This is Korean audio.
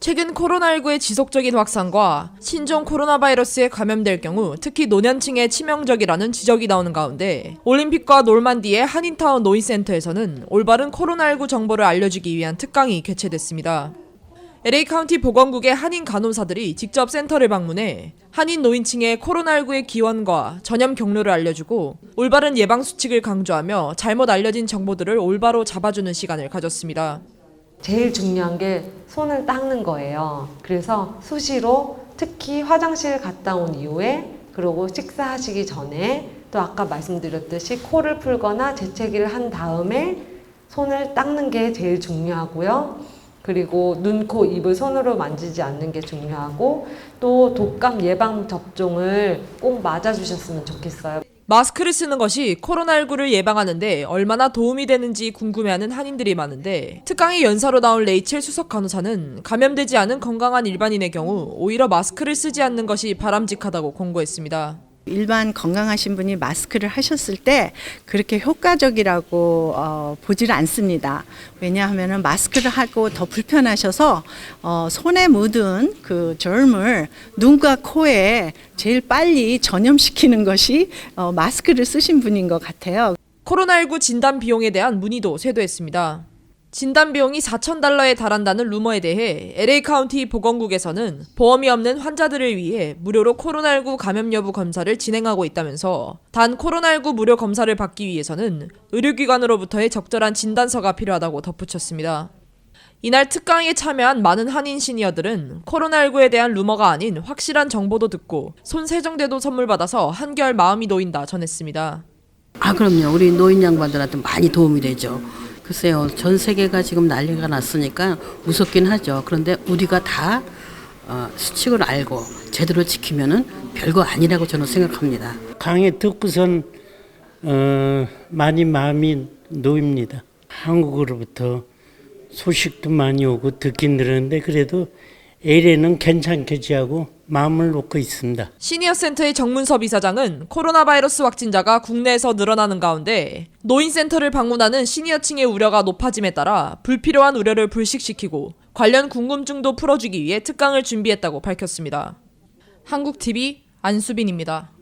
최근 코로나19의 지속적인 확산과 신종 코로나 바이러스에 감염될 경우 특히 노년층에 치명적이라는 지적이 나오는 가운데 올림픽과 놀만디의 한인타운 노인센터에서는 올바른 코로나19 정보를 알려주기 위한 특강이 개최됐습니다. LA 카운티 보건국의 한인 간호사들이 직접 센터를 방문해 한인 노인층의 코로나19의 기원과 전염 경로를 알려주고 올바른 예방 수칙을 강조하며 잘못 알려진 정보들을 올바로 잡아주는 시간을 가졌습니다. 제일 중요한 게 손을 닦는 거예요. 그래서 수시로 특히 화장실 갔다 온 이후에 그리고 식사하시기 전에 또 아까 말씀드렸듯이 코를 풀거나 재채기를 한 다음에 손을 닦는 게 제일 중요하고요. 그리고 눈, 코, 입을 손으로 만지지 않는 게 중요하고 또 독감 예방 접종을 꼭 맞아주셨으면 좋겠어요. 마스크를 쓰는 것이 코로나19를 예방하는데 얼마나 도움이 되는지 궁금해하는 한인들이 많은데 특강의 연사로 나온 레이첼 수석 간호사는 감염되지 않은 건강한 일반인의 경우 오히려 마스크를 쓰지 않는 것이 바람직하다고 권고했습니다. 일반 건강하신 분이 마스크를 하셨을 때 그렇게 효과적이라고 어, 보지를 않습니다. 왜냐하면 마스크를 하고 더 불편하셔서 어, 손에 묻은 그 germ을 눈과 코에 제일 빨리 전염시키는 것이 어, 마스크를 쓰신 분인 것 같아요. 코로나19 진단 비용에 대한 문의도 쇄도했습니다. 진단 비용이 4,000달러에 달한다는 루머에 대해 LA 카운티 보건국에서는 보험이 없는 환자들을 위해 무료로 코로나19 감염 여부 검사를 진행하고 있다면서 단 코로나19 무료 검사를 받기 위해서는 의료기관으로부터의 적절한 진단서가 필요하다고 덧붙였습니다. 이날 특강에 참여한 많은 한인 시니어들은 코로나19에 대한 루머가 아닌 확실한 정보도 듣고 손 세정제도 선물 받아서 한결 마음이 놓인다 전했습니다. 아, 그럼요. 우리 노인 양반들한테 많이 도움이 되죠. 글쎄요, 전 세계가 지금 난리가 났으니까 무섭긴 하죠. 그런데 우리가 다 어, 수칙을 알고 제대로 지키면은 별거 아니라고 저는 생각합니다. 강의 듣고선 어, 많이 마음이 놓입니다. 한국으로부터 소식도 많이 오고 듣긴 들었는데 그래도 LA는 괜찮게 지하고 마음을 놓고 있습니다. 시니어센터의 정문섭 이사장은 코로나 바이러스 확진자가 국내에서 늘어나는 가운데 노인센터를 방문하는 시니어층의 우려가 높아짐에 따라 불필요한 우려를 불식시키고 관련 궁금증도 풀어주기 위해 특강을 준비했다고 밝혔습니다. 한국TV 안수빈입니다.